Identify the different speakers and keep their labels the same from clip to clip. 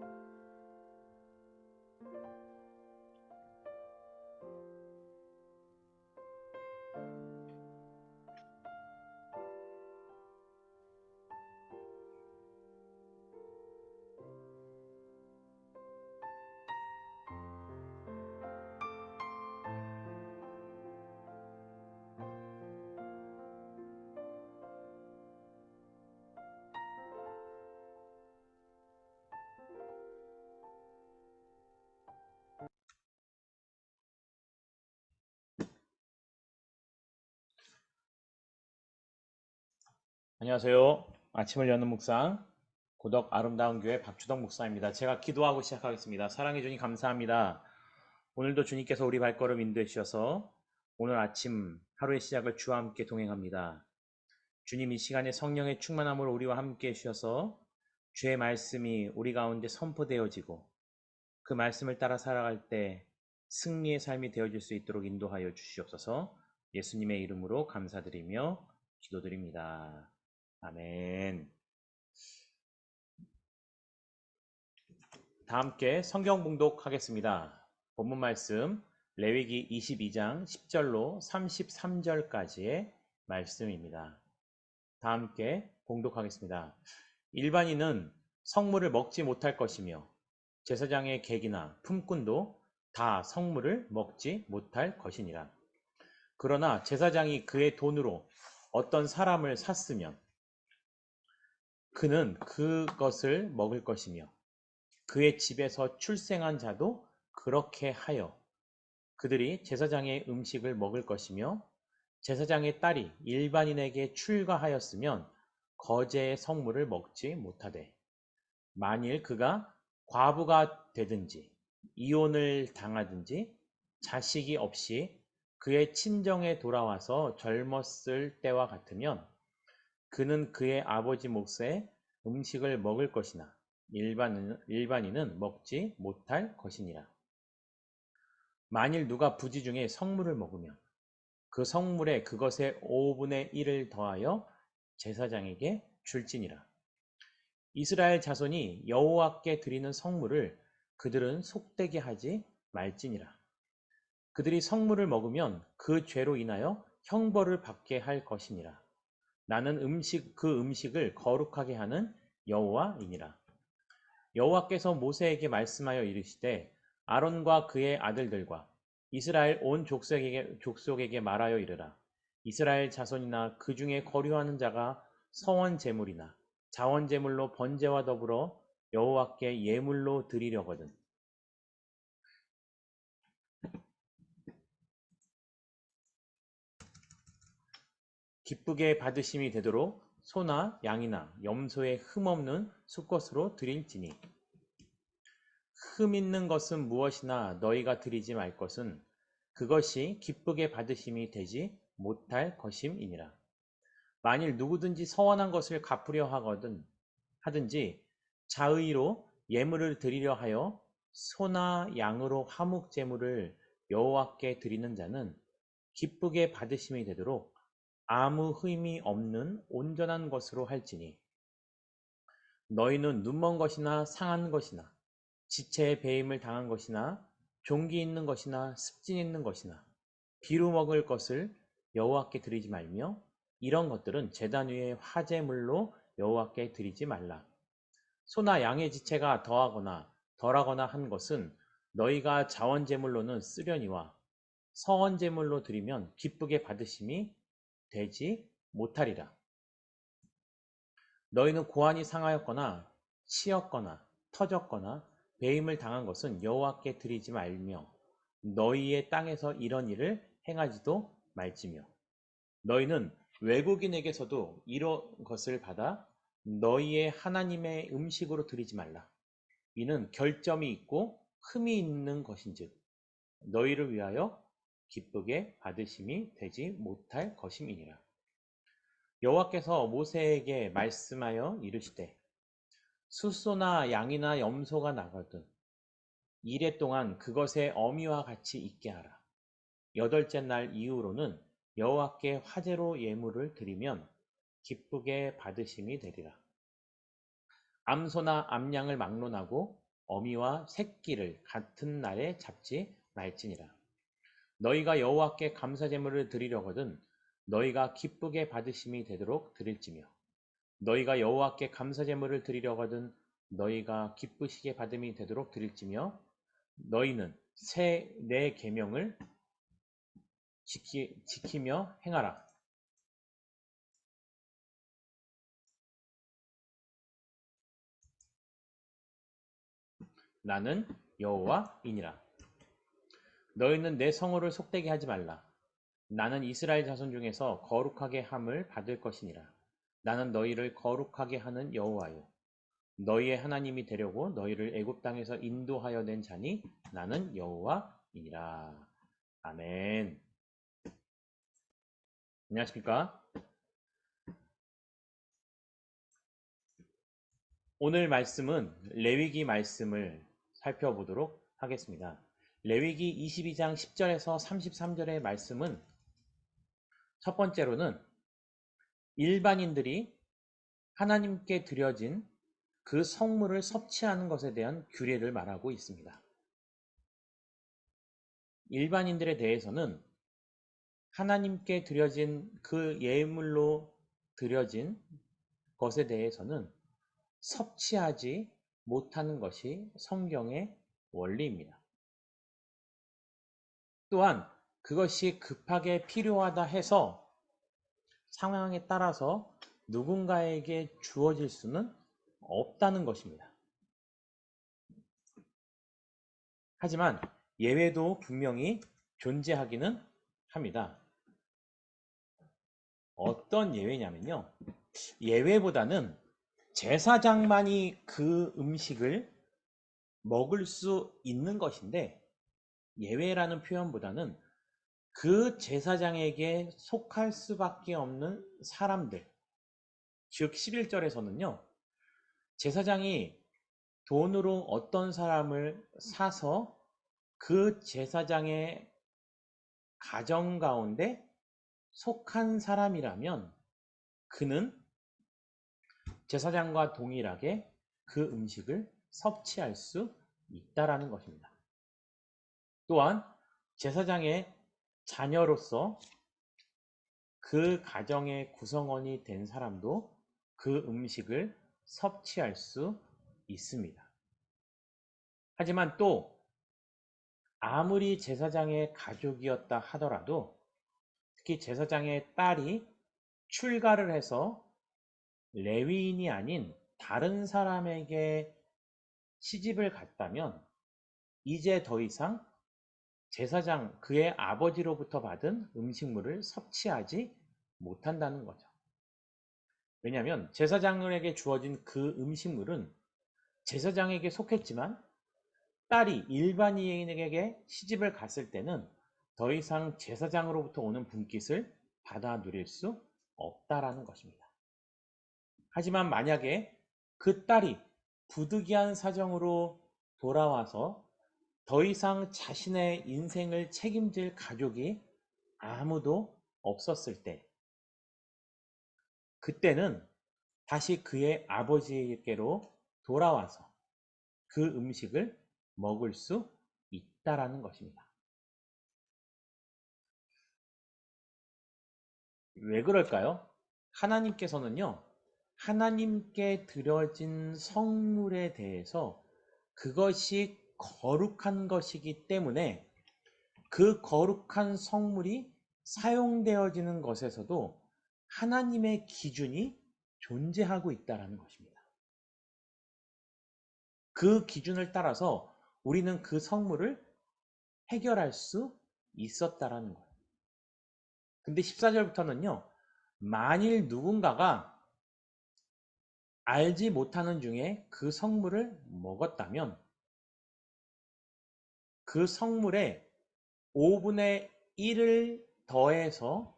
Speaker 1: you. 안녕하세요. 아침을 여는 묵상 고덕 아름다운 교회 박주덕 목사입니다. 제가 기도하고 시작하겠습니다. 사랑해 주니 감사합니다. 오늘도 주님께서 우리 발걸음 인도해 주셔서 오늘 아침 하루의 시작을 주와 함께 동행합니다. 주님 이 시간에 성령의 충만함으로 우리와 함께 해 주셔서 주의 말씀이 우리 가운데 선포되어지고 그 말씀을 따라 살아갈 때 승리의 삶이 되어질 수 있도록 인도하여 주시옵소서 예수님의 이름으로 감사드리며 기도드립니다. 아멘. 다 함께 성경 봉독하겠습니다. 본문 말씀 레위기 22장 10절로 33절까지의 말씀입니다. 다 함께 봉독하겠습니다. 일반인은 성물을 먹지 못할 것이며 제사장의 객이나 품꾼도 다 성물을 먹지 못할 것이니라. 그러나 제사장이 그의 돈으로 어떤 사람을 샀으면 그는 그것을 먹을 것이며 그의 집에서 출생한 자도 그렇게 하여 그들이 제사장의 음식을 먹을 것이며 제사장의 딸이 일반인에게 출가하였으면 거제의 성물을 먹지 못하되 만일 그가 과부가 되든지 이혼을 당하든지 자식이 없이 그의 친정에 돌아와서 젊었을 때와 같으면 그는 그의 아버지 몫의 음식을 먹을 것이나 일반인, 일반인은 먹지 못할 것이니라. 만일 누가 부지 중에 성물을 먹으면 그 성물에 그것의 5분의 1을 더하여 제사장에게 줄지니라. 이스라엘 자손이 여호와께 드리는 성물을 그들은 속되게 하지 말지니라. 그들이 성물을 먹으면 그 죄로 인하여 형벌을 받게 할 것이니라. 나는 음식 그 음식을 거룩하게 하는 여호와이니라. 여호와께서 모세에게 말씀하여 이르시되 아론과 그의 아들들과 이스라엘 온 족속에게, 족속에게 말하여 이르라. 이스라엘 자손이나 그 중에 거류하는 자가 서원 제물이나 자원 제물로 번제와 더불어 여호와께 예물로 드리려거든. 기쁘게 받으심이 되도록 소나 양이나 염소의 흠없는 수것으로 드릴지니 흠 있는 것은 무엇이나 너희가 드리지 말 것은 그것이 기쁘게 받으심이 되지 못할 것임이니라. 만일 누구든지 서원한 것을 갚으려 하거든 하든지 자의로 예물을 드리려 하여 소나 양으로 화목 제물을 여호와께 드리는 자는 기쁘게 받으심이 되도록 아무 흠이 없는 온전한 것으로 할지니 너희는 눈먼 것이나 상한 것이나 지체의 배임을 당한 것이나 종기 있는 것이나 습진 있는 것이나 비루 먹을 것을 여호와께 드리지 말며 이런 것들은 제단 위에 화제물로 여호와께 드리지 말라. 소나 양의 지체가 더하거나 덜하거나 한 것은 너희가 자원제물로는 쓰려니와 서원제물로 드리면 기쁘게 받으심이 되지 못하리라. 너희는 고안이 상하였거나 치였거나 터졌거나 배임을 당한 것은 여호와께 드리지 말며 너희의 땅에서 이런 일을 행하지도 말지며 너희는 외국인에게서도 이런 것을 받아 너희의 하나님의 음식으로 드리지 말라. 이는 결점이 있고 흠이 있는 것인즉 너희를 위하여 기쁘게 받으심이 되지 못할 것임이니라. 여호와께서 모세에게 말씀하여 이르시되 숫소나 양이나 염소가 나거든 이래 동안 그것의 어미와 같이 있게 하라. 여덟째 날 이후로는 여호와께 화제로 예물을 드리면 기쁘게 받으심이 되리라. 암소나 암양을 막론하고 어미와 새끼를 같은 날에 잡지 말지니라. 너희가 여호와께 감사 제물을 드리려거든 너희가 기쁘게 받으심이 되도록 드릴지며 너희가 여호와께 감사 제물을 드리려거든 너희가 기쁘시게 받음이 되도록 드릴지며 너희는 새내 계명을 지키, 지키며 행하라. 나는 여호와이니라. 너희는 내 성호를 속되게 하지 말라. 나는 이스라엘 자손 중에서 거룩하게 함을 받을 것이니라. 나는 너희를 거룩하게 하는 여호와요. 너희의 하나님이 되려고 너희를 애굽 땅에서 인도하여 낸 자니 나는 여호와이니라. 아멘. 안녕하십니까? 오늘 말씀은 레위기 말씀을 살펴보도록 하겠습니다. 레위기 22장 10절에서 33절의 말씀은 첫 번째로는 일반인들이 하나님께 드려진 그 성물을 섭취하는 것에 대한 규례를 말하고 있습니다. 일반인들에 대해서는 하나님께 드려진 그 예물로 드려진 것에 대해서는 섭취하지 못하는 것이 성경의 원리입니다. 또한 그것이 급하게 필요하다 해서 상황에 따라서 누군가에게 주어질 수는 없다는 것입니다. 하지만 예외도 분명히 존재하기는 합니다. 어떤 예외냐면요. 예외보다는 제사장만이 그 음식을 먹을 수 있는 것인데 예외라는 표현보다는 그 제사장에게 속할 수밖에 없는 사람들 즉 11절에서는요. 제사장이 돈으로 어떤 사람을 사서 그 제사장의 가정 가운데 속한 사람이라면 그는 제사장과 동일하게 그 음식을 섭취할 수 있다라는 것입니다. 또한 제사장의 자녀로서 그 가정의 구성원이 된 사람도 그 음식을 섭취할 수 있습니다. 하지만 또 아무리 제사장의 가족이었다 하더라도 특히 제사장의 딸이 출가를 해서 레위인이 아닌 다른 사람에게 시집을 갔다면 이제 더 이상 제사장 그의 아버지로부터 받은 음식물을 섭취하지 못한다는 거죠. 왜냐하면 제사장에게 주어진 그 음식물은 제사장에게 속했지만 딸이 일반인에게 시집을 갔을 때는 더 이상 제사장으로부터 오는 분깃을 받아 누릴 수 없다라는 것입니다. 하지만 만약에 그 딸이 부득이한 사정으로 돌아와서 더 이상 자신의 인생을 책임질 가족이 아무도 없었을 때, 그때는 다시 그의 아버지에게로 돌아와서 그 음식을 먹을 수 있다라는 것입니다. 왜 그럴까요? 하나님께서는요, 하나님께 드려진 성물에 대해서 그것이 거룩한 것이기 때문에 그 거룩한 성물이 사용되어지는 것에서도 하나님의 기준이 존재하고 있다는 것입니다. 그 기준을 따라서 우리는 그 성물을 해결할 수 있었다라는 거예요. 근데 14절부터는요, 만일 누군가가 알지 못하는 중에 그 성물을 먹었다면 그 성물에 5분의 1을 더해서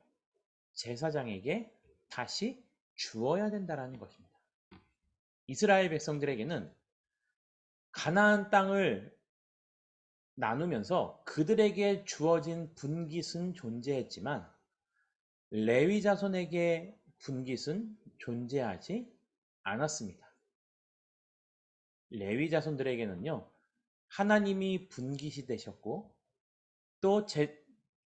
Speaker 1: 제사장에게 다시 주어야 된다는 것입니다. 이스라엘 백성들에게는 가나안 땅을 나누면서 그들에게 주어진 분깃은 존재했지만 레위 자손에게 분깃은 존재하지 않았습니다. 레위 자손들에게는요, 하나님이 분깃이 되셨고, 또 제,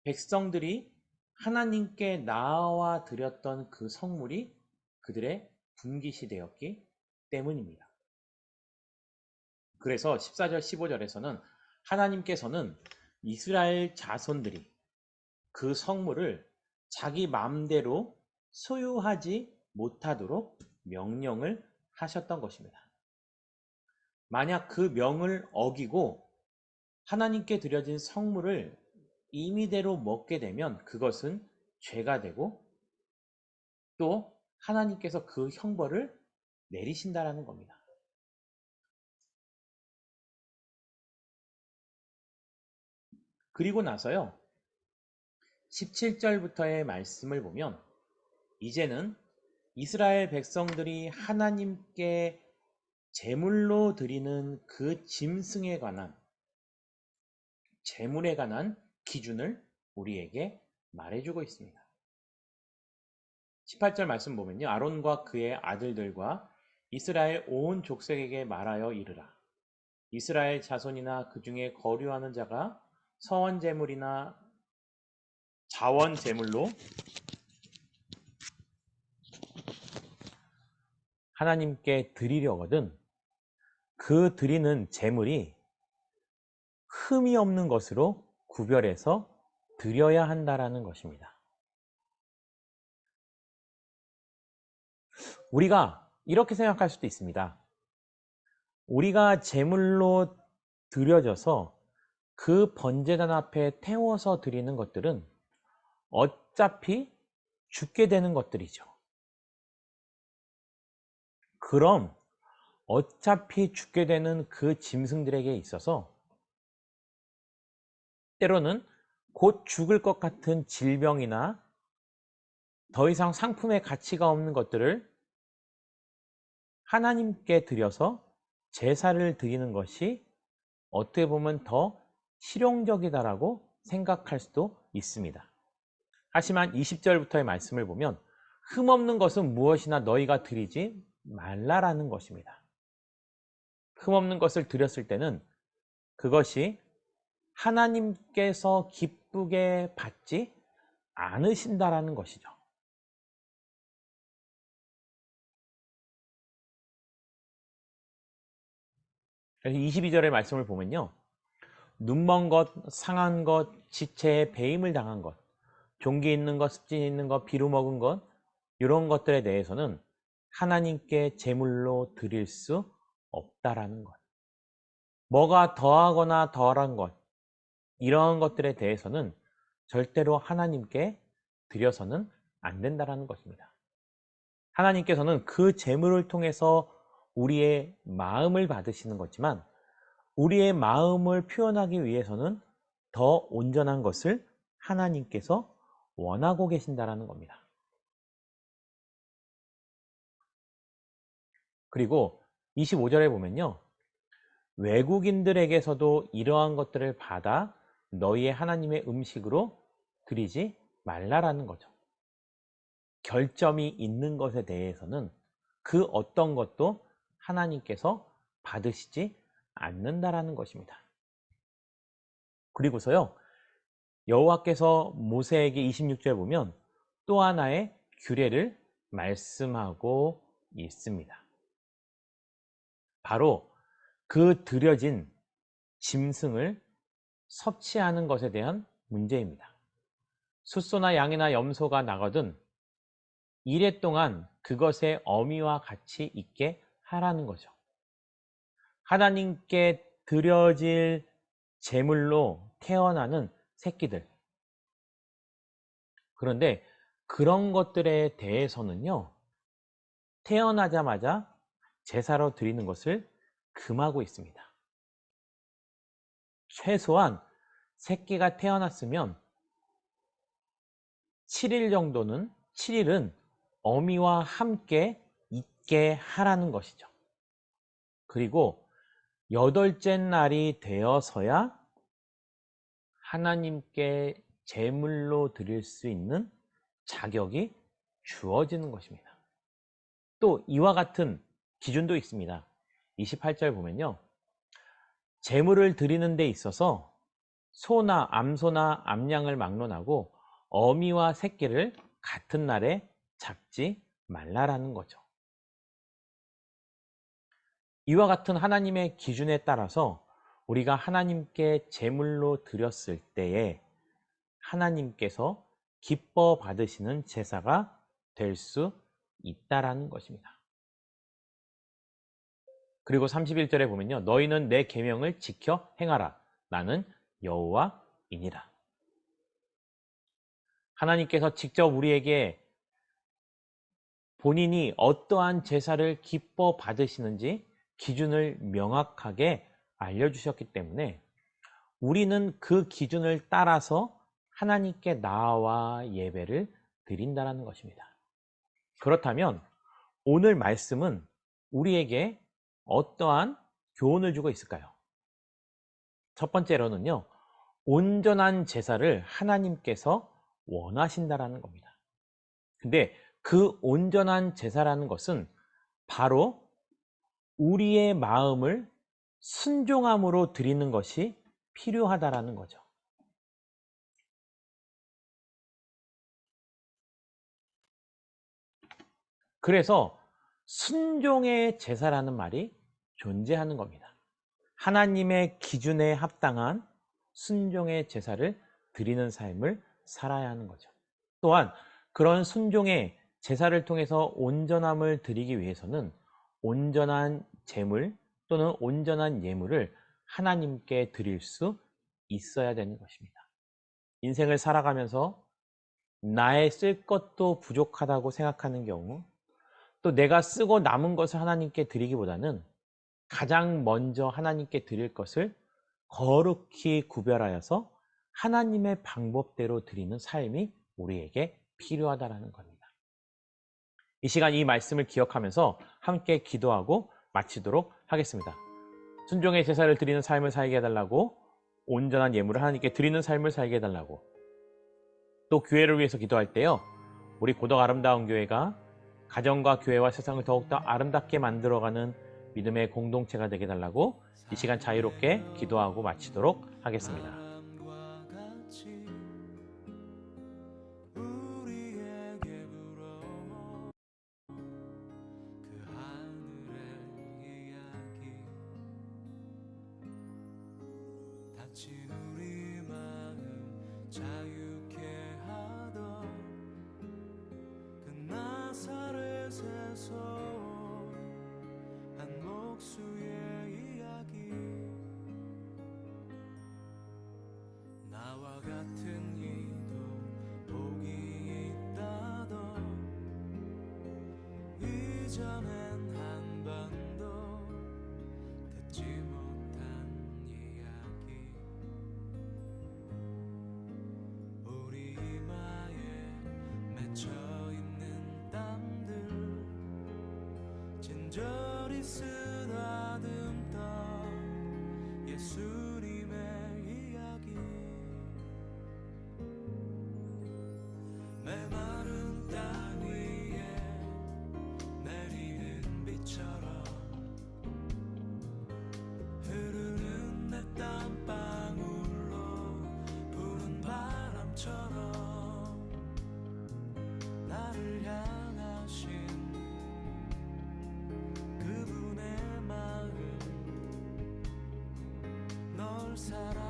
Speaker 1: 백성들이 하나님께 나와 드렸던 그 성물이 그들의 분깃이 되었기 때문입니다. 그래서 14절, 15절에서는 하나님께서는 이스라엘 자손들이 그 성물을 자기 마음대로 소유하지 못하도록 명령을 하셨던 것입니다. 만약 그 명을 어기고 하나님께 드려진 성물을 임의대로 먹게 되면 그것은 죄가 되고 또 하나님께서 그 형벌을 내리신다라는 겁니다. 그리고 나서요. 17절부터의 말씀을 보면 이제는 이스라엘 백성들이 하나님께 제물로 드리는 그 짐승에 관한 제물에 관한 기준을 우리에게 말해주고 있습니다. 18절 말씀 보면요. 아론과 그의 아들들과 이스라엘 온 족속에게 말하여 이르라. 이스라엘 자손이나 그 중에 거류하는 자가 서원 제물이나 자원 제물로 하나님께 드리려거든 그 드리는 제물이 흠이 없는 것으로 구별해서 드려야 한다라는 것입니다. 우리가 이렇게 생각할 수도 있습니다. 우리가 제물로 드려져서 그 번제단 앞에 태워서 드리는 것들은 어차피 죽게 되는 것들이죠. 그럼 어차피 죽게 되는 그 짐승들에게 있어서 때로는 곧 죽을 것 같은 질병이나 더 이상 상품의 가치가 없는 것들을 하나님께 드려서 제사를 드리는 것이 어떻게 보면 더 실용적이다라고 생각할 수도 있습니다. 하지만 20절부터의 말씀을 보면 흠없는 것은 무엇이나 너희가 드리지 말라라는 것입니다. 흠없는 것을 드렸을 때는 그것이 하나님께서 기쁘게 받지 않으신다라는 것이죠. 그래서 22절의 말씀을 보면요. 눈먼 것, 상한 것, 지체에 배임을 당한 것, 종기 있는 것, 습진 있는 것, 비루 먹은 것, 이런 것들에 대해서는 하나님께 제물로 드릴 수 없다라는 것. 뭐가 더하거나 덜한 것, 이러한 것들에 대해서는 절대로 하나님께 드려서는 안 된다라는 것입니다. 하나님께서는 그 제물을 통해서 우리의 마음을 받으시는 거지만 우리의 마음을 표현하기 위해서는 더 온전한 것을 하나님께서 원하고 계신다라는 겁니다. 그리고 25절에 보면요. 외국인들에게서도 이러한 것들을 받아 너희의 하나님의 음식으로 드리지 말라라는 거죠. 결점이 있는 것에 대해서는 그 어떤 것도 하나님께서 받으시지 않는다라는 것입니다. 그리고서요. 여호와께서 모세에게 26절 보면 또 하나의 규례를 말씀하고 있습니다. 바로 그 들여진 짐승을 섭취하는 것에 대한 문제입니다. 숫소나 양이나 염소가 나거든 이래 동안 그것의 어미와 같이 있게 하라는 거죠. 하나님께 드려질 제물로 태어나는 새끼들. 그런데 그런 것들에 대해서는요, 태어나자마자 제사로 드리는 것을 금하고 있습니다. 최소한 새끼가 태어났으면 7일 정도는 7일은 어미와 함께 있게 하라는 것이죠. 그리고 여덟째 날이 되어서야 하나님께 제물로 드릴 수 있는 자격이 주어지는 것입니다. 또 이와 같은 기준도 있습니다. 28절 보면요. 재물을 드리는 데 있어서 소나 암소나 암양을 막론하고 어미와 새끼를 같은 날에 잡지 말라라는 거죠. 이와 같은 하나님의 기준에 따라서 우리가 하나님께 제물로 드렸을 때에 하나님께서 기뻐 받으시는 제사가 될 수 있다라는 것입니다. 그리고 31절에 보면요. 너희는 내 계명을 지켜 행하라. 나는 여호와이니라. 하나님께서 직접 우리에게 본인이 어떠한 제사를 기뻐 받으시는지 기준을 명확하게 알려주셨기 때문에 우리는 그 기준을 따라서 하나님께 나와 예배를 드린다는 것입니다. 그렇다면 오늘 말씀은 우리에게 어떠한 교훈을 주고 있을까요? 첫 번째로는요, 온전한 제사를 하나님께서 원하신다라는 겁니다. 근데 그 온전한 제사라는 것은 바로 우리의 마음을 순종함으로 드리는 것이 필요하다라는 거죠. 그래서 순종의 제사라는 말이 존재하는 겁니다. 하나님의 기준에 합당한 순종의 제사를 드리는 삶을 살아야 하는 거죠. 또한 그런 순종의 제사를 통해서 온전함을 드리기 위해서는 온전한 제물 또는 온전한 예물을 하나님께 드릴 수 있어야 되는 것입니다. 인생을 살아가면서 나의 쓸 것도 부족하다고 생각하는 경우 또 내가 쓰고 남은 것을 하나님께 드리기보다는 가장 먼저 하나님께 드릴 것을 거룩히 구별하여서 하나님의 방법대로 드리는 삶이 우리에게 필요하다라는 겁니다. 이 시간 이 말씀을 기억하면서 함께 기도하고 마치도록 하겠습니다. 순종의 제사를 드리는 삶을 살게 해달라고 온전한 예물을 하나님께 드리는 삶을 살게 해달라고 또 교회를 위해서 기도할 때요. 우리 고덕 아름다운 교회가 가정과 교회와 세상을 더욱더 아름답게 만들어가는 믿음의 공동체가 되게 달라고 이 시간 자유롭게 기도하고 마치도록 하겠습니다.
Speaker 2: 다친 우리 마음 자유 진 사랑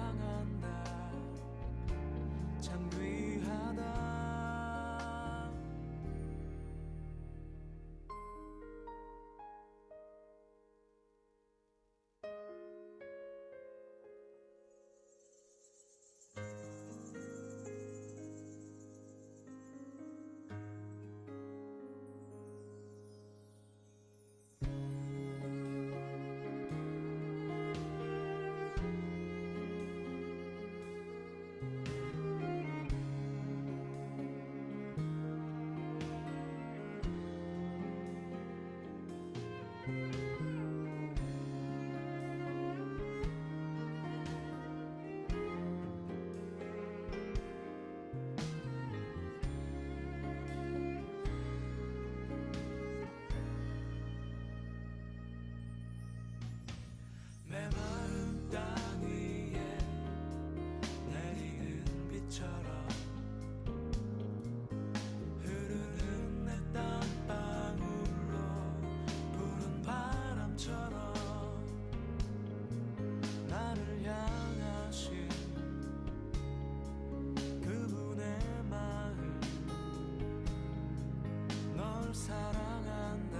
Speaker 2: 사랑한다.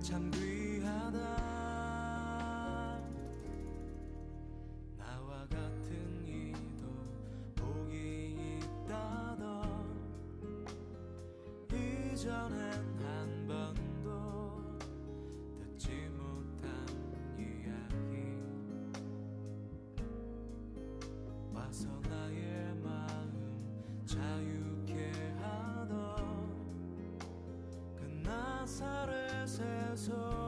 Speaker 2: 참 귀하다. 나와 같은 이도 복이 있다던 이전 so